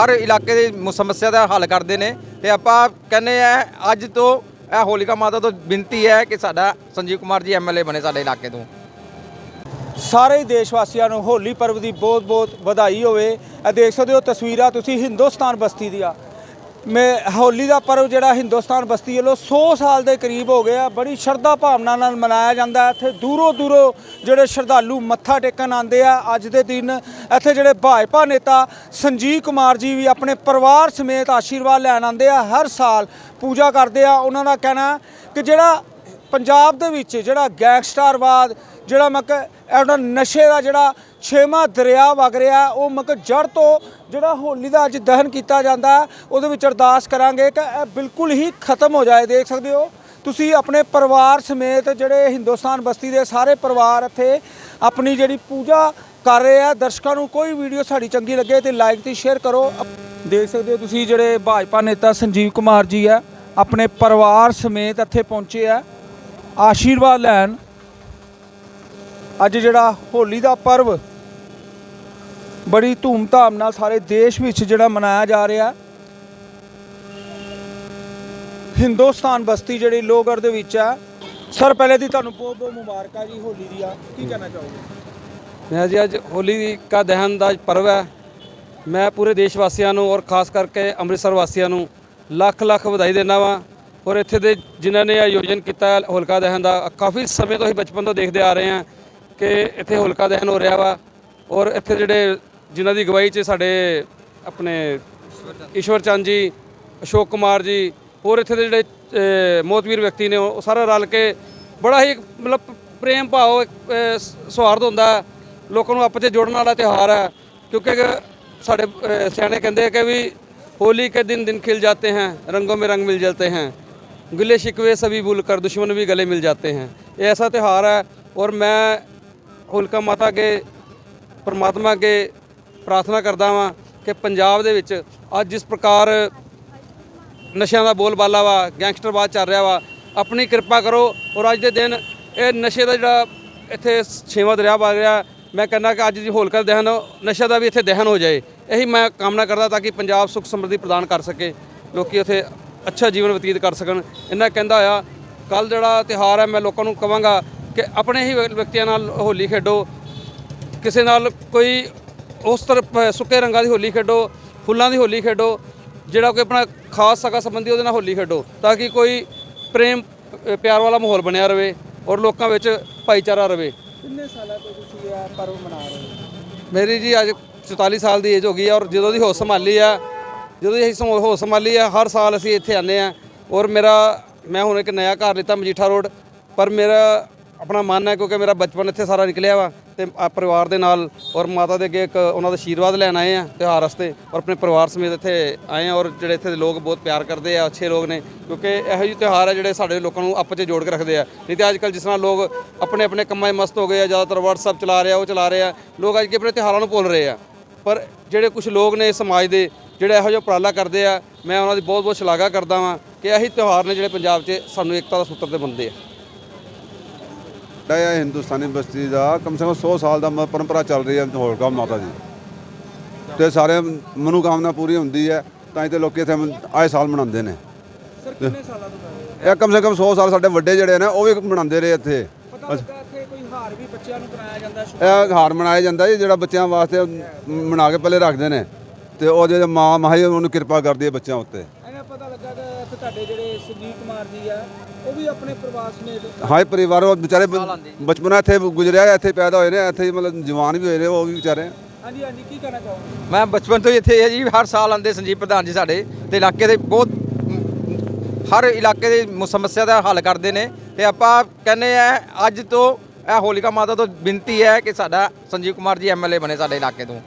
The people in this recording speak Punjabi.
ਹਰ ਇਲਾਕੇ ਦੇ ਸਮੱਸਿਆ ਦਾ ਹੱਲ ਕਰਦੇ ਨੇ ਤੇ ਆਪਾਂ ਕਹਿੰਦੇ ਆ, ਅੱਜ ਤੋਂ ਇਹ ਹੋਲੀਕਾ ਮਾਤਾ ਤੋਂ ਬੇਨਤੀ ਹੈ ਕਿ ਸਾਡਾ ਸੰਜੀਵ ਕੁਮਾਰ ਜੀ ਐਮਐਲਏ ਬਣੇ ਸਾਡੇ ਇਲਾਕੇ ਤੋਂ। ਸਾਰੇ ਦੇਸ਼ ਵਾਸੀਆਂ ਨੂੰ ਹੋਲੀ ਪਰਵ ਦੀ ਬਹੁਤ-ਬਹੁਤ ਵਧਾਈ ਹੋਵੇ। ਇਹ ਦੇਖ ਸਕਦੇ ਹੋ ਤਸਵੀਰਾਂ ਤੁਸੀਂ ਹਿੰਦੁਸਤਾਨ ਬਸਤੀ ਦੀਆਂ। ਮੈਂ ਹੋਲੀ ਦਾ ਪਰਵ ਜਿਹੜਾ ਹਿੰਦੁਸਤਾਨ ਬਸਤੀ ਵੱਲੋਂ 100 ਸਾਲ ਦੇ ਕਰੀਬ ਹੋ ਗਿਆ। ਬੜੀ ਸ਼ਰਧਾ ਭਾਵਨਾ ਨਾਲ ਮਨਾਇਆ ਜਾਂਦਾ ਹੈ। ਇੱਥੇ ਦੂਰੋਂ ਦੂਰੋਂ ਜਿਹੜੇ ਸ਼ਰਧਾਲੂ ਮੱਥਾ ਟੇਕਣ ਆਉਂਦੇ ਆ ਅੱਜ ਦੇ ਦਿਨ। ਇੱਥੇ ਜਿਹੜੇ ਭਾਜਪਾ ਨੇਤਾ ਸੰਜੀਵ ਕੁਮਾਰ ਜੀ ਵੀ ਆਪਣੇ ਪਰਿਵਾਰ ਸਮੇਤ ਆਸ਼ੀਰਵਾਦ ਲੈਣ ਆਉਂਦੇ ਆ। ਹਰ ਸਾਲ ਪੂਜਾ ਕਰਦੇ ਆ। ਉਹਨਾਂ ਦਾ ਕਹਿਣਾ ਕਿ ਜਿਹੜਾ ਪੰਜਾਬ ਦੇ ਵਿੱਚ ਜਿਹੜਾ ਗੈਂਗਸਟਰਵਾਦ, ਜਿਹੜਾ ਮਕ ਇਹਦਾ ਨਸ਼ੇ ਦਾ ਜਿਹੜਾ ਛੇਵਾਂ ਦਰਿਆ ਵਗ ਰਿਹਾ ਉਹ ਮਕ ਜੜ ਤੋਂ ਜਿਹੜਾ ਹੋਲੀ ਦਾ ਅੱਜ ਦਹਨ ਕੀਤਾ ਜਾਂਦਾ ਉਹਦੇ ਵਿੱਚ ਅਰਦਾਸ ਕਰਾਂਗੇ ਕਿ ਇਹ ਬਿਲਕੁਲ ਹੀ ਖਤਮ ਹੋ ਜਾਏ। ਦੇਖ ਸਕਦੇ ਹੋ, ਤੁਸੀਂ ਆਪਣੇ ਪਰਿਵਾਰ ਸਮੇਤ ਜਿਹੜੇ ਹਿੰਦੁਸਤਾਨ ਬਸਤੀ ਦੇ ਸਾਰੇ ਪਰਿਵਾਰ ਇੱਥੇ ਆਪਣੀ ਜਿਹੜੀ ਪੂਜਾ ਕਰ ਰਹੇ ਆ, ਦਰਸ਼ਕਾਂ ਨੂੰ ਕੋਈ ਵੀਡੀਓ ਸਾਡੀ ਚੰਗੀ ਲੱਗੇ ਤੇ ਲਾਈਕ ਤੇ ਸ਼ੇਅਰ ਕਰੋ। ਅਪ- ਦੇਖ ਸਕਦੇ ਹੋ, ਤੁਸੀਂ ਜਿਹੜੇ ਭਾਜਪਾ ਨੇਤਾ ਸੰਜੀਵ ਕੁਮਾਰ ਜੀ ਆ, ਆਪਣੇ ਪਰਿਵਾਰ ਸਮੇਤ ਇੱਥੇ ਪਹੁੰਚੇ ਆ। ਆਸ਼ੀਰਵਾਦ ਲੈਣ ਅੱਜ ਜਿਹੜਾ ਹੋਲੀ ਦਾ ਪਰਵ ਬੜੀ ਧੂਮਧਾਮ ਨਾਲ ਸਾਰੇ ਦੇਸ਼ ਵਿੱਚ ਜਿਹੜਾ ਮਨਾਇਆ ਜਾ ਰਿਹਾ। ਹਿੰਦੁਸਤਾਨ ਬਸਤੀ ਜਿਹੜੀ ਲੋਹਗੜ੍ਹ ਦੇ ਵਿੱਚ ਆ। ਸਰ, ਪਹਿਲੇ ਦੀ ਤੁਹਾਨੂੰ ਬਹੁਤ ਬਹੁਤ ਮੁਬਾਰਕਾਂ ਜੀ ਹੋਲੀ ਦੀਆਂ। ਕੀ ਕਹਿਣਾ ਚਾਹੋਗੇ? ਮੈਂ ਜੀ ਅੱਜ ਹੋਲੀ ਕਾ ਦਹਨ ਦਾ ਪਰਵ ਹੈ। ਮੈਂ ਪੂਰੇ ਦੇਸ਼ ਵਾਸੀਆਂ ਨੂੰ ਔਰ ਖਾਸ ਕਰਕੇ ਅੰਮ੍ਰਿਤਸਰ ਵਾਸੀਆਂ ਨੂੰ ਲੱਖ ਲੱਖ ਵਧਾਈ ਦਿੰਦਾ ਵਾਂ। ਔਰ ਇੱਥੇ ਦੇ ਜਿਨ੍ਹਾਂ ਨੇ ਆਯੋਜਨ ਕੀਤਾ ਹੋਲਕਾ ਦਹਨ ਦਾ, ਕਾਫੀ ਸਮੇਂ ਤੋਂ ਅਸੀਂ ਬਚਪਨ ਤੋਂ ਦੇਖਦੇ ਆ ਰਹੇ ਹਾਂ। ਕਿ ਇੱਥੇ ਹੋਲਕਾ ਦਹਨ ਹੋ ਰਿਹਾ ਵਾ ਔਰ ਇੱਥੇ ਜਿਹੜੇ ਜਿਨ੍ਹਾਂ ਦੀ ਅਗਵਾਈ 'ਚ ਸਾਡੇ ਆਪਣੇ ਈਸ਼ਵਰ ਚੰਦ ਜੀ ਅਸ਼ੋਕ ਕੁਮਾਰ ਜੀ ਹੋਰ ਇੱਥੇ ਦੇ ਜਿਹੜੇ ਅ, ਮੋਤਵੀਰ ਵਿਅਕਤੀ ਨੇ ਉਹ ਸਾਰੇ ਰਲ ਕੇ ਬੜਾ ਹੀ ਮਤਲਬ ਪ੍ਰੇਮ ਭਾਵ ਇੱਕ, ਅ, ਸ- ਸੌਹਾਰਦ ਹੁੰਦਾ ਹੈ। ਲੋਕਾਂ ਨੂੰ ਆਪਸ 'ਚ ਜੋੜਨ ਵਾਲਾ ਤਿਉਹਾਰ ਹੈ ਕਿਉਂਕਿ ਅਗਰ ਸਾਡੇ ਅ, ਸਿਆਣੇ ਕਹਿੰਦੇ ਆ ਕਿ ਵੀ होली के दिन दिन खिल जाते हैं रंगों में रंग मिल जाते हैं गिले शिकवे सभी भूल कर दुश्मन भी गले मिल जाते हैं ये ऐसा त्यौहार है और मैं ਹੋਲਕਾ ਮਾਤਾ ਅੱਗੇ, ਪਰਮਾਤਮਾ ਅੱਗੇ ਪ੍ਰਾਰਥਨਾ ਕਰਦਾ ਵਾਂ ਕਿ ਪੰਜਾਬ ਦੇ ਵਿੱਚ ਅੱਜ ਜਿਸ ਪ੍ਰਕਾਰ ਨਸ਼ਿਆਂ ਦਾ ਬੋਲਬਾਲਾ ਵਾ ਗੈਂਗਸਟਰਵਾਦ ਚੱਲ ਰਿਹਾ ਵਾ, ਆਪਣੀ ਕਿਰਪਾ ਕਰੋ ਔਰ ਅੱਜ ਦੇ ਦਿਨ ਇਹ ਨਸ਼ੇ ਦਾ ਜਿਹੜਾ ਇੱਥੇ ਛੇਵਾਂ ਦਰਿਆ ਵਗ ਰਿਹਾ, ਮੈਂ ਕਹਿੰਦਾ ਕਿ ਅੱਜ ਦੀ ਹੋਲਕਾ ਦਹਨ, ਨਸ਼ਾ ਦਾ ਵੀ ਇੱਥੇ ਦਹਨ ਹੋ ਜਾਏ, ਇਹੀ ਮੈਂ ਕਾਮਨਾ ਕਰਦਾ ਤਾਂ ਕਿ ਪੰਜਾਬ ਸੁਖ ਸਮਰਿੱਧੀ ਪ੍ਰਦਾਨ ਕਰ ਸਕੇ, ਲੋਕੀ ਉੱਥੇ ਅੱਛਾ ਜੀਵਨ ਬਤੀਤ ਕਰ ਸਕਣ ਇਹਨਾਂ ਕਹਿੰਦਾ ਹੋਇਆ ਕੱਲ ਜਿਹੜਾ ਤਿਹਾਰ ਹੈ, ਮੈਂ ਲੋਕਾਂ ਨੂੰ ਕਵਾਂਗਾ ਕਿ ਆਪਣੇ ਹੀ ਵਿਅਕਤੀਆਂ ਨਾਲ ਹੋਲੀ ਖੇਡੋ ਕਿਸੇ ਨਾਲ ਕੋਈ ਉਸ ਤਰ੍ਹਾਂ ਸੁੱਕੇ ਰੰਗਾਂ ਦੀ ਹੋਲੀ ਖੇਡੋ ਫੁੱਲਾਂ ਦੀ ਹੋਲੀ ਖੇਡੋ ਜਿਹੜਾ ਕੋਈ ਆਪਣਾ ਖਾਸ ਸਗਾ ਸੰਬੰਧੀ ਉਹਦੇ ਨਾਲ ਹੋਲੀ ਖੇਡੋ ਤਾਂ ਕਿ ਕੋਈ ਪ੍ਰੇਮ ਅ, ਪਿਆਰ ਵਾਲਾ ਮਾਹੌਲ ਬਣਿਆ ਰਵੇ ਔਰ ਲੋਕਾਂ ਵਿੱਚ ਭਾਈਚਾਰਾ ਰਵੇ। ਕਿੰਨੇ ਸਾਲਾਂ ਤੋਂ ਤੁਸੀਂ ਇਹ ਪਰਵ ਮਨਾ ਰਹੇ ਹੋ? ਮੇਰੀ ਜੀ ਅੱਜ 44 ਸਾਲ ਦੀ ਏਜ ਹੋ ਗਈ ਹੈ ਔਰ ਜਦੋਂ ਦੀ ਹੋਸ਼ ਸੰਭਾਲੀ ਆ ਜਦੋਂ ਦੀ ਅਸੀਂ ਸਮ- ਹੋਸ਼ ਸੰਭਾਲੀ ਆ ਹਰ ਸਾਲ ਅਸੀਂ ਇੱਥੇ ਆਨੇ ਆ ਔਰ ਮੇਰਾ ਮੈਂ ਹੁਣ ਇੱਕ ਨਵਾਂ ਘਰ ਲਿੱਤਾ ਮਜੀਠਾ ਰੋਡ ਪਰ ਮੇਰਾ ਆਪਣਾ ਮਨ ਹੈ ਕਿਉਂਕਿ ਮੇਰਾ ਬਚਪਨ ਇੱਥੇ ਸਾਰਾ ਨਿਕਲਿਆ ਵਾ ਤੇ ਆ ਪਰਿਵਾਰ ਦੇ ਨਾਲ ਔਰ ਮਾਤਾ ਦੇ ਅੱਗੇ ਇੱਕ ਉਹਨਾਂ ਦਾ ਆਸ਼ੀਰਵਾਦ ਲੈਣ ਆਏ ਆ ਤਿਉਹਾਰ ਵਾਸਤੇ ਔਰ ਆਪਣੇ ਪਰਿਵਾਰ ਸਮੇਤ ਇੱਥੇ ਆਏ ਆ ਔਰ ਜਿਹੜੇ ਇੱਥੇ ਦੇ ਲੋਕ ਬਹੁਤ ਪਿਆਰ ਕਰਦੇ ਆ, ਅੱਛੇ ਲੋਕ ਨੇ ਕਿਉਂਕਿ ਇਹੋ ਜਿਹੇ ਤਿਉਹਾਰ ਆ ਜਿਹੜੇ ਸਾਡੇ ਲੋਕਾਂ ਨੂੰ ਆਪਸ 'ਚ ਜੋੜ ਕੇ ਰੱਖਦੇ ਆ। ਨਹੀਂ ਤੇ ਅੱਜ ਕੱਲ੍ਹ ਜਿਸ ਤਰ੍ਹਾਂ ਲੋਕ ਆਪਣੇ ਆਪਣੇ ਕੰਮਾਂ 'ਚ ਮਸਤ ਹੋ ਗਏ ਆ, ਜ਼ਿਆਦਾਤਰ WhatsApp ਚਲਾ ਰਹੇ ਆ, ਉਹ ਚਲਾ ਰਹੇ ਆ, ਲੋਕ ਅੱਜ ਕੇ ਆਪਣੇ ਤਿਉਹਾਰਾਂ ਨੂੰ ਭੁੱਲ ਰਹੇ ਆ। ਪਰ ਜਿਹੜੇ ਕੁਝ ਲੋਕ ਨੇ ਸਮਾਜ ਦੇ ਜਿਹੜੇ ਇਹੋ ਜਿਹਾ ਉਪਰਾਲਾ ਕਰਦੇ ਆ, ਮੈਂ ਉਹਨਾਂ ਦੀ ਬਹੁਤ ਬਹੁਤ ਸ਼ਲਾਘਾ ਕਰਦਾ ਵਾਂ ਕਿ ਇਹੀ ਤਿਉਹਾਰ ਨੇ ਜਿਹੜੇ ਪੰਜਾਬ 'ਚ ਸਾਨੂੰ ਏਕਤਾ ਦਾ ਸੂਤਰ ਤੇ ਬੰਨਦੇ ਆ। ਇਹ ਹਿੰਦੁਸਤਾਨੀ ਬਸਤੀ ਦਾ ਕਮ ਸੇ ਕਮ 100 ਸਾਲ ਦਾ ਪਰੰਪਰਾ ਚੱਲ ਰਹੀ ਹੈ ਹੋਲਕਾ ਮਾਤਾ ਦੀ। ਤੇ ਸਾਰੇ ਮਨੋਕਾਮਨਾ ਪੂਰੀ ਹੁੰਦੀ ਹੈ ਤਾਂ ਹੀ ਤੇ ਲੋਕੀ ਇੱਥੇ ਆਏ ਸਾਲ ਮਨਾਉਂਦੇ ਨੇ। ਸਰ ਕਿੰਨੇ ਸਾਲਾਂ ਤੋਂ ਕਰ ਰਹੇ ਹੋ? ਇਹ ਕਮ ਸੇ ਕਮ 100 ਸਾਲ ਸਾਡੇ ਵੱਡੇ ਜਿਹੜੇ ਨੇ ਉਹ ਵੀ ਮਨਾਉਂਦੇ ਰਹੇ ਇੱਥੇ। ਪਤਾ ਲੱਗਾ ਇੱਥੇ ਕੋਈ ਹਾਰ ਵੀ ਬੱਚਿਆਂ ਨੂੰ ਕਰਾਇਆ ਜਾਂਦਾ ਹੈ ਇਹ ਹਾਰ ਮਨਾਇਆ ਜਾਂਦਾ ਜੀ ਜਿਹੜਾ ਬੱਚਿਆਂ ਵਾਸਤੇ ਮਨਾ ਕੇ ਪਹਿਲੇ ਰੱਖਦੇ ਨੇ। ਤੇ ਉਹ ਜਿਹੜੇ ਮਾਂ ਮਾਹੀ ਉਹਨੂੰ ਕਿਰਪਾ ਕਰਦੀ ਹੈ ਬੱਚਿਆਂ ਉੱਤੇ। ਪਤਾ ਲੱਗਾ ਕਿ ਇੱਥੇ ਤੁਹਾਡੇ ਜਿਹੜੇ ਸੰਜੀਵ ਕੁਮਾਰ ਜੀ ਆ ਉਹ ਵੀ ਆਪਣੇ ਪ੍ਰਵਾਸ ਸਮੇਤ ਹਾਂ ਇਹ ਪਰਿਵਾਰ ਉਹ ਵਿਚਾਰੇ ਬਚਪਨਾ ਇੱਥੇ ਗੁਜ਼ਰਿਆ ਇੱਥੇ ਪੈਦਾ ਹੋਏ ਨੇ ਇੱਥੇ ਹੀ ਮਤਲਬ ਜਵਾਨ ਵੀ ਹੋਏ ਨੇ ਉਹ ਵੀ ਵਿਚਾਰੇ। ਹਾਂਜੀ ਹਾਂਜੀ ਕੀ ਕਹਿਣਾ ਚਾਹੋਗੇ? ਮੈਂ ਬਚਪਨ ਤੋਂ ਹੀ ਇੱਥੇ ਹੈ ਜੀ ਹਰ ਸਾਲ ਆਉਂਦੇ ਸੰਜੀਵ ਪ੍ਰਧਾਨ ਜੀ ਸਾਡੇ ਤੇ ਇਲਾਕੇ ਦੇ ਬਹੁਤ ਹਰ ਇਲਾਕੇ ਦੀ ਸਮੱਸਿਆ ਦਾ ਹੱਲ ਕਰਦੇ ਨੇ ਤੇ ਆਪਾਂ ਕਹਿੰਦੇ ਆ ਅੱਜ ਤੋਂ ਇਹ ਹੋਲਿਕਾ ਮਾਤਾ ਤੋਂ ਬੇਨਤੀ ਹੈ ਕਿ ਸਾਡਾ ਸੰਜੀਵ ਕੁਮਾਰ ਜੀ ਐਮਐਲਏ ਬਣੇ ਸਾਡੇ ਇਲਾਕੇ ਤੋਂ।